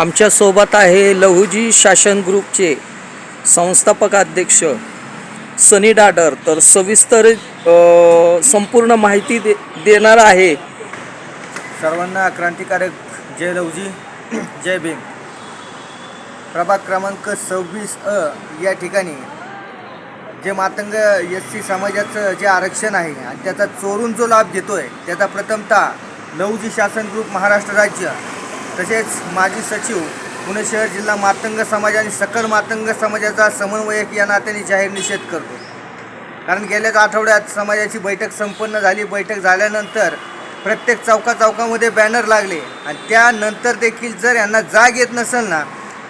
आमच्यासोबत आहे लहुजी शासन ग्रुपचे संस्थापक अध्यक्ष सनी डाडर. तर सविस्तर संपूर्ण माहिती दे देणार आहे. सर्वांना क्रांतिकारक जय लहुजी जय भीम. प्रभाग क्रमांक सव्वीस अ या ठिकाणी जे मातंग एस सी समाजाचं जे आरक्षण आहे आणि त्याचा चोरून जो लाभ घेतो आहे त्याचा प्रथमतः लहुजी शासन ग्रुप महाराष्ट्र राज्य तसेच माजी सचिव पुणे शहर जिल्हा मातंग समाज आणि सकल मातंग समाजाचा समन्वयक या नात्याने जाहीर निषेध करतो. कारण गेल्याच आठवड्यात समाजाची बैठक संपन्न झाली. बैठक झाल्यानंतर प्रत्येक चौका चौकामध्ये बॅनर लागले आणि त्यानंतर देखील जर यांना जाग येत नसेल ना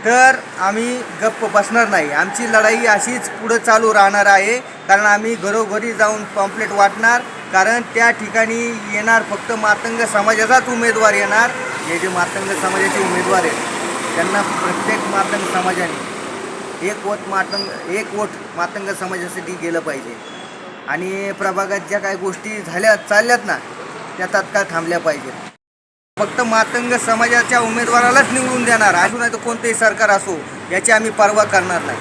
तर आम्ही गप्प बसणार नाही. आमची लढाई अशीच पुढं चालू राहणार आहे. कारण आम्ही घरोघरी जाऊन पॉम्पलेट वाटणार. कारण त्या ठिकाणी येणार फक्त मातंग समाजाचाच उमेदवार येणार. हे जे मातंग समाजाचे उमेदवार आहेत त्यांना प्रत्येक मातंग समाजाने एक वोट मातंग एक वोट मातंग समाजासाठी गेलं पाहिजे. आणि प्रभागात ज्या काही गोष्टी झाल्या चालल्यात ना त्या तात्काळ थांबल्या पाहिजेत. फक्त मातंग समाजाच्या उमेदवारालाच निवडून देणार असू नाही तर कोणतंही सरकार असो याची आम्ही पर्वा करणार नाही.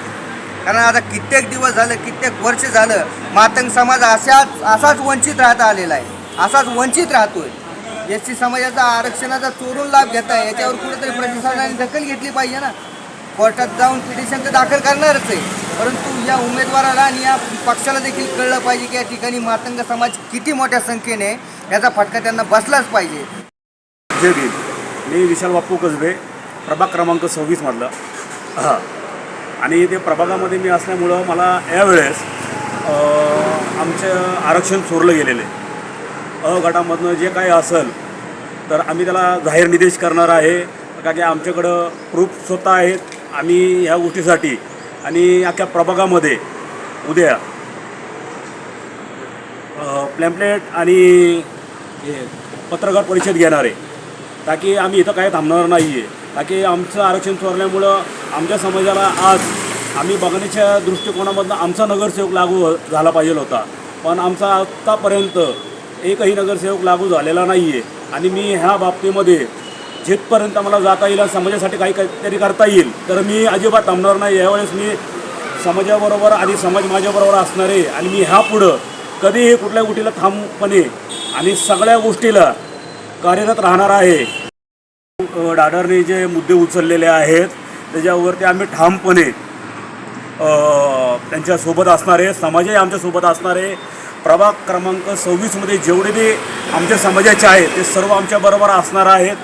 कारण आता कित्येक दिवस झालं कित्येक वर्ष झालं मातंग समाज अशाच असाच वंचित राहता आलेला आहे असाच वंचित राहतोय. एस सी समाजाचा आरक्षणाचा चोरून लाभ घेत आहे. याच्यावर कुठेतरी प्रशासनाने दखल घेतली पाहिजे ना. कोर्टात जाऊन पिटिशन तर दाखल करणारच आहे. परंतु या उमेदवाराला आणि या पक्षाला देखील कळलं पाहिजे की या ठिकाणी मातंग समाज किती मोठ्या संख्येने याचा फटका त्यांना बसलाच पाहिजे. जय भीम. मी विशाल बाप्पू कसबे प्रभाग क्रमांक सव्वीसमधलं हां. आणि ते प्रभागामध्ये मी असल्यामुळं मला यावेळेस आमचं आरक्षण चोरलं गेलेलं आहे. अ गटामधनं जे काही असेल तर आम्ही त्याला जाहीर निदेश करणार आहे. का की आमच्याकडं प्रूफ स्वतः आहेत. आम्ही ह्या गोष्टीसाठी आणि अख्ख्या प्रभागामध्ये उद्या प्लॅम्पलेट आणि हे पत्रकार परिषद घेणार आहे. ताकी आम्ही इथं काय थांबणार नाही आहे ताकी आमचं आरक्षण चोरल्यामुळं आमच्या समाजाला आज आम्ही बघण्याच्या दृष्टिकोनामधनं आमचा नगरसेवक लागू झाला पाहिजे होता. पण आमचा आत्तापर्यंत एकही नगरसेवक लागू झालेला नाही आहे आणि मी ह्या बाबतीमध्ये जिथपर्यंत मला जाता येईल समाजासाठी काही काहीतरी करता येईल तर मी अजिबात थांबणार नाही. यावेळेस मी समाजाबरोबर आणि समाज माझ्याबरोबर असणारे आणि मी ह्या पुढं कधीही कुठल्या गोष्टीला थांबपणे आणि सगळ्या गोष्टीला कार्यरत राहणार आहे. डाडरने जे मुद्दे उचललेले आहेत त्याच्यावरती आम्ही ठामपणे त्यांच्यासोबत असणारे समाजही आमच्यासोबत असणारे प्रभाग क्रमांक सव्वीसमध्ये जेवढे बी आमच्या समाजाचे आहेत ते सर्व आमच्याबरोबर असणार आहेत.